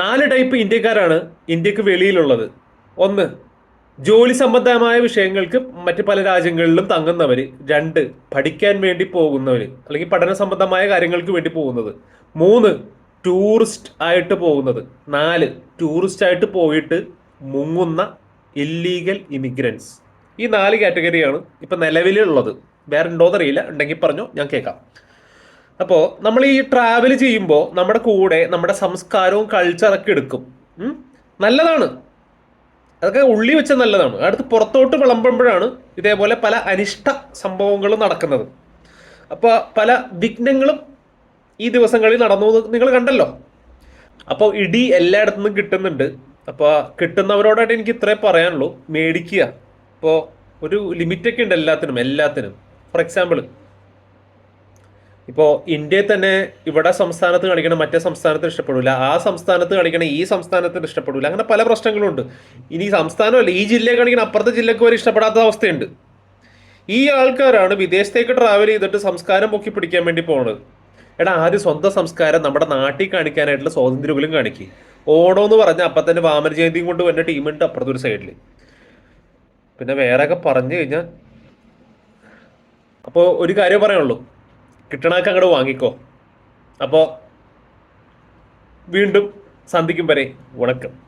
നാല് ടൈപ്പ് ഇന്ത്യക്കാരാണ് ഇന്ത്യയ്ക്ക് വെളിയിലുള്ളത്. ഒന്ന് ജോലി സംബന്ധമായ വിഷയങ്ങൾക്ക് മറ്റ് പല രാജ്യങ്ങളിലും തങ്ങുന്നവർ രണ്ട് പഠിക്കാൻ വേണ്ടി പോകുന്നവർ അല്ലെങ്കിൽ പഠന സംബന്ധമായ കാര്യങ്ങൾക്ക് വേണ്ടി പോകുന്നത്. മൂന്ന് ടൂറിസ്റ്റ് ആയിട്ട് പോകുന്നത്. നാല് ടൂറിസ്റ്റ് ആയിട്ട് പോയിട്ട് മുങ്ങുന്ന ഇല്ലീഗൽ ഇമിഗ്രൻസ് ഈ നാല് കാറ്റഗറിയാണ് ഇപ്പം നിലവിലുള്ളത്. വേറെ ഉണ്ടോ ഉണ്ടോയെന്നറിയില്ല ഉണ്ടെങ്കിൽ പറഞ്ഞോ ഞാൻ കേൾക്കാം. അപ്പോൾ നമ്മൾ ഈ ട്രാവൽ ചെയ്യുമ്പോൾ നമ്മുടെ കൂടെ നമ്മുടെ സംസ്കാരവും കൾച്ചറൊക്കെ എടുക്കും. നല്ലതാണ്. അതൊക്കെ ഉള്ളി വെച്ച നല്ലതാണ്. അടുത്ത് പുറത്തോട്ട് വിളമ്പുമ്പോഴാണ് ഇതേപോലെ പല അനിഷ്ട സംഭവങ്ങളും നടക്കുന്നത്. അപ്പോൾ പല വിഘ്നങ്ങളും ഈ ദിവസങ്ങളിൽ നടന്നു നിങ്ങൾ കണ്ടല്ലോ. അപ്പോൾ ഇടി എല്ലായിടത്തു നിന്നും കിട്ടുന്നുണ്ട്. അപ്പോൾ കിട്ടുന്നവരോടായിട്ട് എനിക്ക് ഇത്രേ പറയാനുള്ളൂ. മേടിക്കുക. ഇപ്പോൾ ഒരു ലിമിറ്റൊക്കെ ഉണ്ട് എല്ലാത്തിനും എല്ലാത്തിനും. ഫോർ എക്സാമ്പിൾ ഇപ്പോൾ ഇന്ത്യയിൽ തന്നെ ഇവിടെ സംസ്ഥാനത്ത് കളിക്കണം മറ്റേ സംസ്ഥാനത്തിന് ഇഷ്ടപ്പെടില്ല ആ സംസ്ഥാനത്ത് കളിക്കണം ഈ സംസ്ഥാനത്തിന് ഇഷ്ടപ്പെടില്ല അങ്ങനെ പല പ്രശ്നങ്ങളുണ്ട്. ഇനി സംസ്ഥാനമല്ല ഈ ജില്ലയെ കളിക്കണം അപ്പുറത്തെ ജില്ലക്ക് വരെ ഇഷ്ടപ്പെടാത്ത അവസ്ഥയുണ്ട്. ഈ ആൾക്കാരാണ് വിദേശത്തേക്ക് ട്രാവൽ ചെയ്തിട്ട് സംസ്കാരം പൊക്കി പിടിക്കാൻ വേണ്ടി പോണത്. എടാ ആദ്യം സ്വന്തം സംസ്കാരം നമ്മുടെ നാട്ടിൽ കാണിക്കാനായിട്ടുള്ള സ്വാതന്ത്ര്യങ്ങളും കാണിക്കുക ഓണോ എന്ന് പറഞ്ഞാൽ അപ്പം തന്നെ വാമന ജയന്തിയും കൊണ്ട് വന്ന ടീമുണ്ട് അപ്പുറത്തെ ഒരു സൈഡിൽ പിന്നെ വേറെയൊക്കെ പറഞ്ഞു കഴിഞ്ഞാൽ അപ്പോൾ ഒരു കാര്യം പറയുള്ളൂ കിട്ടണക്ക് അങ്ങോട്ട് വാങ്ങിക്കോ. അപ്പോൾ വീണ്ടും സന്ധിക്കും വരെ. വണക്കം.